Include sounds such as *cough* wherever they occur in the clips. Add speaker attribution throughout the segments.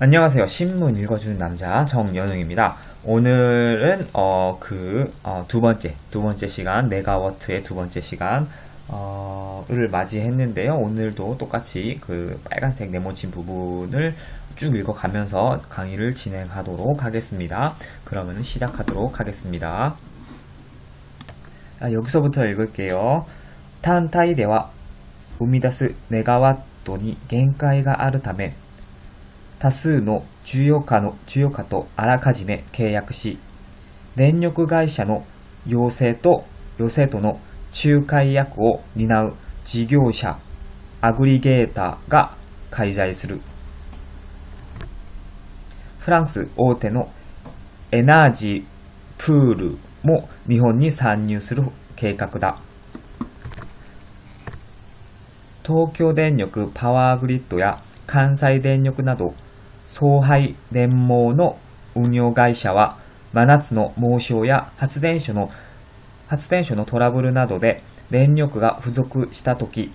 Speaker 1: 안녕하세요. 신문 읽어주는 남자 정연웅입니다. 오늘은 어, 어 그두 번째 두 번째 시간 메가워트의 두 번째 시간 어, 를 맞이했는데요. 오늘도 똑같이 그 빨간색 네모친 부분을 쭉 읽어가면서 강의를 진행하도록 하겠습니다. 그러면 시작하도록 하겠습니다. 아, 여기서부터 읽을게요. 탄타이 대화 우미다스 네가와 돈이 겐카이가 아르타메 多数の需要家の需要家とあらかじめ契約し、電力会社の要請と要請との仲介役を担う事業者、アグリゲーターが介在する。フランス大手のエナージープールも日本に参入する計画だ。東京電力パワーグリッドや関西電力など送配電網の運用会社は真夏の猛暑や発電所の発電所のトラブルなどで電力が不足したとき、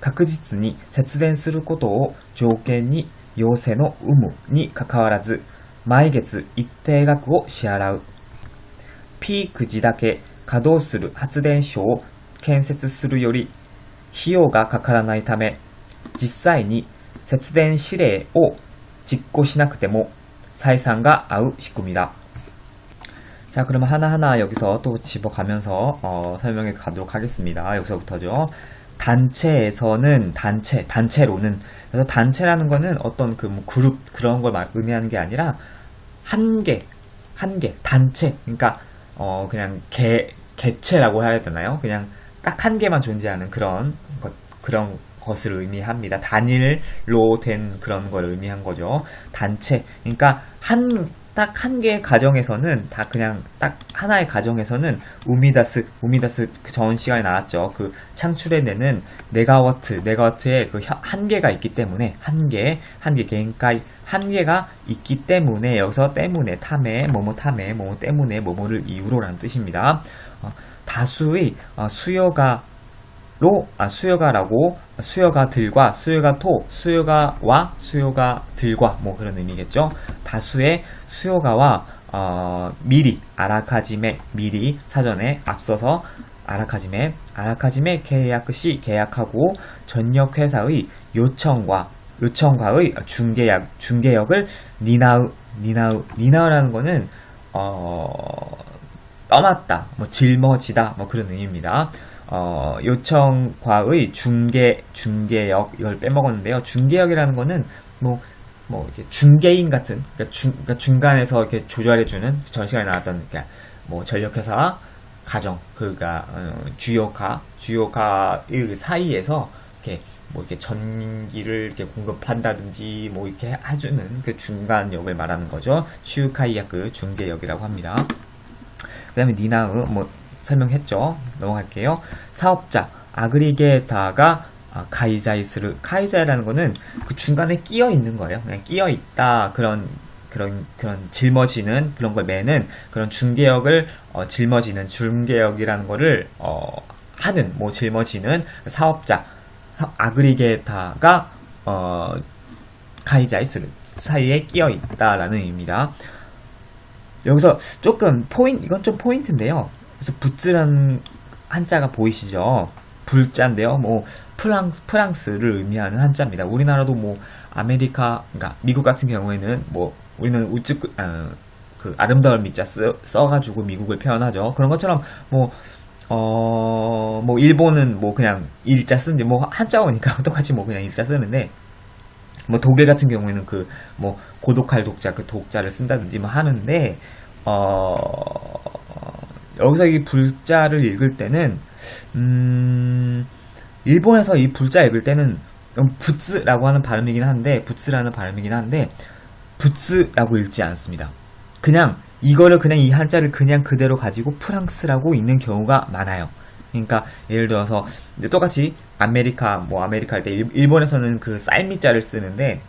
Speaker 1: 確実に節電することを条件に要請の有無にかかわらず、毎月一定額を支払う。ピーク時だけ稼働する発電所を建設するより費用がかからないため、実際に節電指令を 짓고 시나크데모 사이상가 아우 식구입니다. 자, 그러면 하나하나 여기서 또 집어가면서 어, 설명해 가도록 하겠습니다. 여기서부터죠. 단체에서는 단체, 단체로는 그래서 단체라는 거는 어떤 그 뭐 그룹 그런 걸 의미하는 게 아니라 한계, 한계, 단체. 그러니까 어 그냥 개 개체라고 해야 되나요? 그냥 딱 한 개만 존재하는 그런 것, 그런 것을 의미합니다. 단일로 된 그런 걸 의미한 거죠. 단체. 그러니까 한 딱 한 개의 가정에서는 다 그냥 딱 하나의 가정에서는 우미다스 우미다스 그전 시간에 나왔죠. 그 창출해내는 메가워트 메가워트의 그 혀- 한계가 있기 때문에 한계 한계 개인가이 한계가 있기 때문에 여기서 때문에 탐에 뭐뭐 탐에 뭐뭐 때문에 뭐뭐를 이유로라는 뜻입니다. 어, 다수의 어, 수요가 로, 아, 수요가라고, 수요가 들과, 수요가 토, 수요가와, 수요가 들과, 뭐 그런 의미겠죠. 다수의 수요가와, 어, 미리, 아라카지메, 미리, 사전에 앞서서, 아라카지메, 아라카지메 계약 시 계약하고, 전력회사의 요청과, 요청과의 중개약, 중개역을 니나우, 니나우, 니나우라는 거는, 어, 떠맡다, 뭐 짊어지다, 뭐 그런 의미입니다. 어, 요청과의 중개, 중개역, 이걸 빼먹었는데요. 중개역이라는 거는, 뭐, 뭐, 이렇게 중개인 같은, 그러니까, 중, 그러니까 중간에서 이렇게 조절해주는, 전 시간에 나왔던, 그러니까 뭐, 전력회사, 가정, 그가, 어, 주요가, 주요가의 사이에서, 이렇게, 뭐, 이렇게 전기를 이렇게 공급한다든지, 뭐, 이렇게 해주는 그 중간 역을 말하는 거죠. 슈카이약 그 중개역이라고 합니다. 그 다음에 니나의, 뭐, 설명했죠. 넘어갈게요. 사업자, 아그리게이터가 아, 카이자이스르. 카이자이라는 거는 그 중간에 끼어 있는 거예요. 그냥 끼어 있다. 그런, 그런, 그런 짊어지는 그런 걸 매는 그런 중개역을 어, 짊어지는 중개역이라는 거를 어, 하는, 뭐 짊어지는 사업자, 사- 아그리게이터가 어, 카이자이스르 사이에 끼어 있다라는 의미입니다. 여기서 조금 포인트, 이건 좀 포인트인데요. 그래서 부츠라는 한자가 보이시죠? 불자인데요. 뭐 프랑스, 프랑스를 의미하는 한자입니다. 우리나라도 뭐 아메리카, 그러니까 미국 같은 경우에는 뭐 우리는 우측 아, 그 아름다운 미자 써, 써가지고 미국을 표현하죠. 그런 것처럼 뭐 어, 뭐, 일본은 뭐 그냥 일자 쓰는지, 뭐 한자어니까 *laughs* 똑같이 뭐 그냥 일자 쓰는데, 뭐 독일 같은 경우에는 그 뭐 고독할 독자 그 독자를 쓴다든지 뭐 하는데 어 여기서 이 불자를 읽을 때는 음 일본에서 이 불자 읽을 때는 부츠라고 하는 발음이긴 한데 부츠라는 발음이긴 한데 부츠라고 읽지 않습니다. 그냥 이거를 그냥 이 한자를 그냥 그대로 가지고 프랑스라고 읽는 경우가 많아요. 그러니까 예를 들어서 똑같이 아메리카 뭐 아메리카 할 때 일본에서는 그 쌀미자를 쓰는데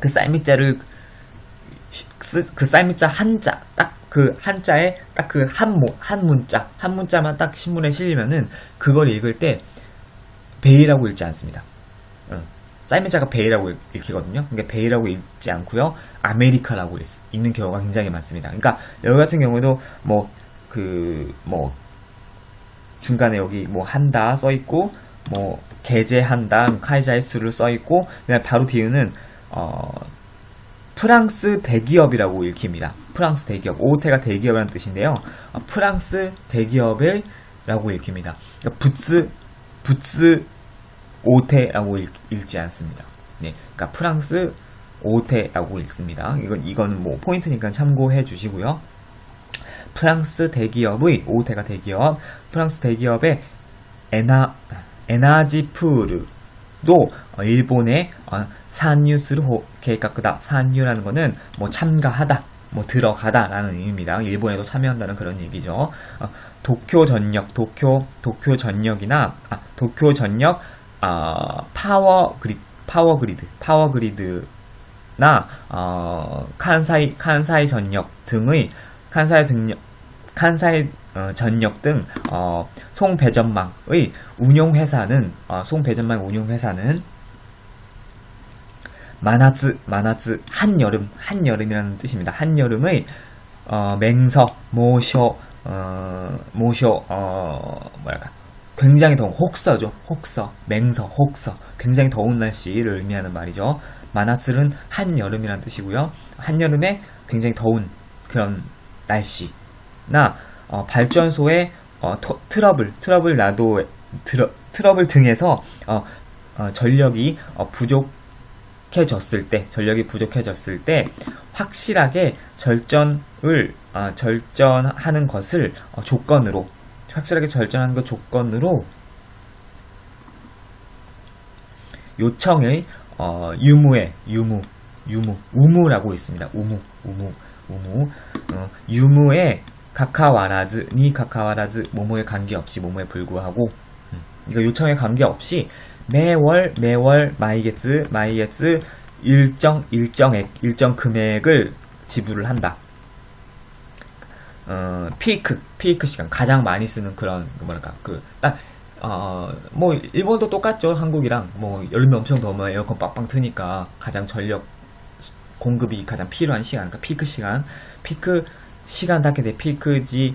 Speaker 1: 그 쓰- 그 쌀미자 한자 딱 그 한자에 딱 그 한 한 문자 한 문자만 딱 신문에 실리면은 그걸 읽을 때 베이라고 읽지 않습니다. 응. 사이멘자가 베이라고 읽- 읽히거든요. 그러니까 베이라고 읽지 않고요. 아메리카라고 읽, 읽는 경우가 굉장히 많습니다. 그러니까 여기 같은 경우에도 뭐 그뭐 중간에 여기 뭐 한다 써 있고 뭐 게재한다 카이자의 수를 써 있고 그냥 바로 뒤에는 어 프랑스 대기업이라고 읽힙니다. 프랑스 대기업. 오테가 대기업이라는 뜻인데요. 어, 프랑스 대기업을 라고 읽힙니다. 그러니까 부츠, 부츠 오테라고 읽, 읽지 않습니다. 네. 그러니까 프랑스 오테라고 읽습니다. 이건, 이건 뭐 포인트니까 참고해 주시고요. 프랑스 대기업의, 오테가 대기업, 프랑스 대기업의 에나, 에나지푸르, 도 어, 일본의 어, 산유스를 계획각다 산유라는 거는 뭐 참가하다, 뭐 들어가다라는 의미입니다. 일본에도 참여한다는 그런 얘기죠. 어, 도쿄 전력, 도쿄 도쿄 전력이나 아, 도쿄 전력 아, 파워 그리 파워 그리드, 파워 그리드나 어, 칸사이 칸사이 전력 등의 칸사이 전력 칸사이 어, 전력 등 어, 송배전망의 운용 회사는 어, 송배전망 운용 회사는 마나츠 마나츠 한여름 한여름이라는 뜻입니다. 한여름의 어, 맹서 모쇼 어, 모쇼 어, 뭐랄까 굉장히 더운 혹서죠. 혹서 맹서 혹서 굉장히 더운 날씨를 의미하는 말이죠. 마나츠는 한여름이라는 뜻이고요. 한여름에 굉장히 더운 그런 날씨나 어, 발전소에 어, 토- 트러블 트러블 나도 트러, 트러블 등에서 어, 어, 전력이 어, 부족 해졌을 때 전력이 부족해졌을 때 확실하게 절전을 아, 절전하는 것을 어, 조건으로 확실하게 절전하는 것 조건으로 요청의 어, 유무에 유무 유무 우무라고 있습니다. 우무 우무 우무 어, 유무에 카카와라즈 니 카카와라즈 모모에 관계없이 모모에 불구하고 음, 이거 요청에 관계없이 매월 매월 마이게츠 마이게츠 일정 일정액 일정 금액을 지불을 한다. 어, 피크, 피크 시간, 가장 많이 쓰는 그런, 그 뭐랄까, 그, 딱, 어, 뭐, 일본도 똑같죠, 한국이랑. 뭐, 여름에 엄청 더우면 에어컨 빵빵 트니까 가장 전력 공급이 가장 필요한 시간, 그러니까 피크 시간. 피크 시간 닿게 돼 피크지만,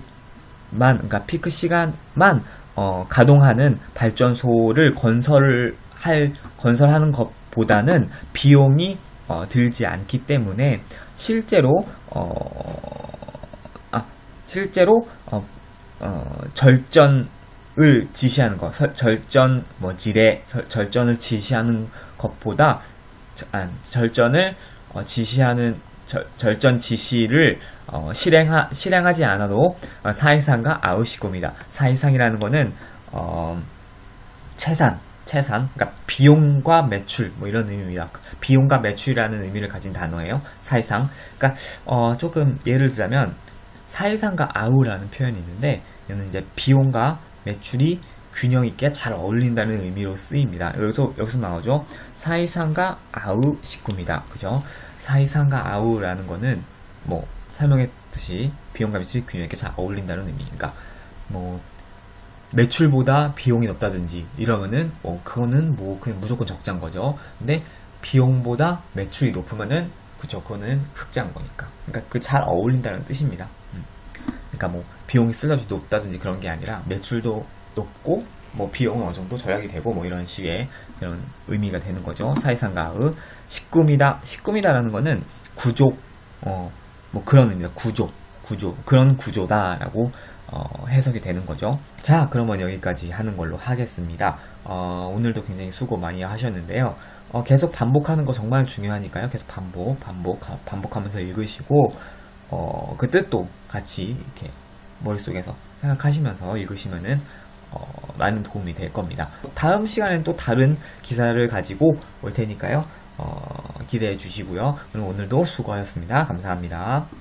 Speaker 1: 그러니까 피크 시간만, 어, 가동하는 발전소를 건설을 할, 건설하는 것보다는 비용이, 어, 들지 않기 때문에 실제로, 어, 아, 실제로 어, 어, 절전을 지시하는 것, 설- 절전 뭐 지뢰 설- 절전을 지시하는 것보다 저- 아, 절전을 어, 지시하는 절, 절전 지시를 어, 실행하, 실행하지 않아도 어, 사이상과 아우시고입니다. 사이상이라는 거는 어, 채산, 채산, 그러니까 비용과 매출 뭐 이런 의미입니다. 비용과 매출이라는 의미를 가진 단어예요. 사이상. 그러니까 어, 조금 예를 들자면 사이상과 아우라는 표현이 있는데 얘는 이제 비용과 매출이 균형 있게 잘 어울린다는 의미로 쓰입니다. 여기서 여기서 나오죠. 사이상과 아우 식구입니다. 그죠? 사이상과 아우라는 거는 뭐 설명했듯이 비용과 매출이 균형 있게 잘 어울린다는 의미니까 뭐 매출보다 비용이 높다든지 이러면은 뭐 그거는 뭐 그냥 무조건 적자인 거죠. 근데 비용보다 매출이 높으면은 그쵸 그거는 흑자인 거니까. 그러니까 그 잘 어울린다는 뜻입니다. 음. 그러니까 뭐 비용이 쓸데없이 높다든지 그런 게 아니라 매출도 높고 뭐 비용은 어느 정도 절약이 되고 뭐 이런 식의 그런 의미가 되는 거죠. 사이상가의 식구미다 식구미다라는 거는 구조 어 뭐 그런 의미다. 구조 구조 그런 구조다라고 어, 해석이 되는 거죠. 자, 그러면 여기까지 하는 걸로 하겠습니다. 어, 오늘도 굉장히 수고 많이 하셨는데요. 어, 계속 반복하는 거 정말 중요하니까요. 계속 반복, 반복, 가- 반복하면서 읽으시고, 어, 그 뜻도 같이 이렇게 머릿속에서 생각하시면서 읽으시면은, 어, 많은 도움이 될 겁니다. 다음 시간엔 또 다른 기사를 가지고 올 테니까요. 어, 기대해 주시고요. 그럼 오늘도 수고하셨습니다. 감사합니다.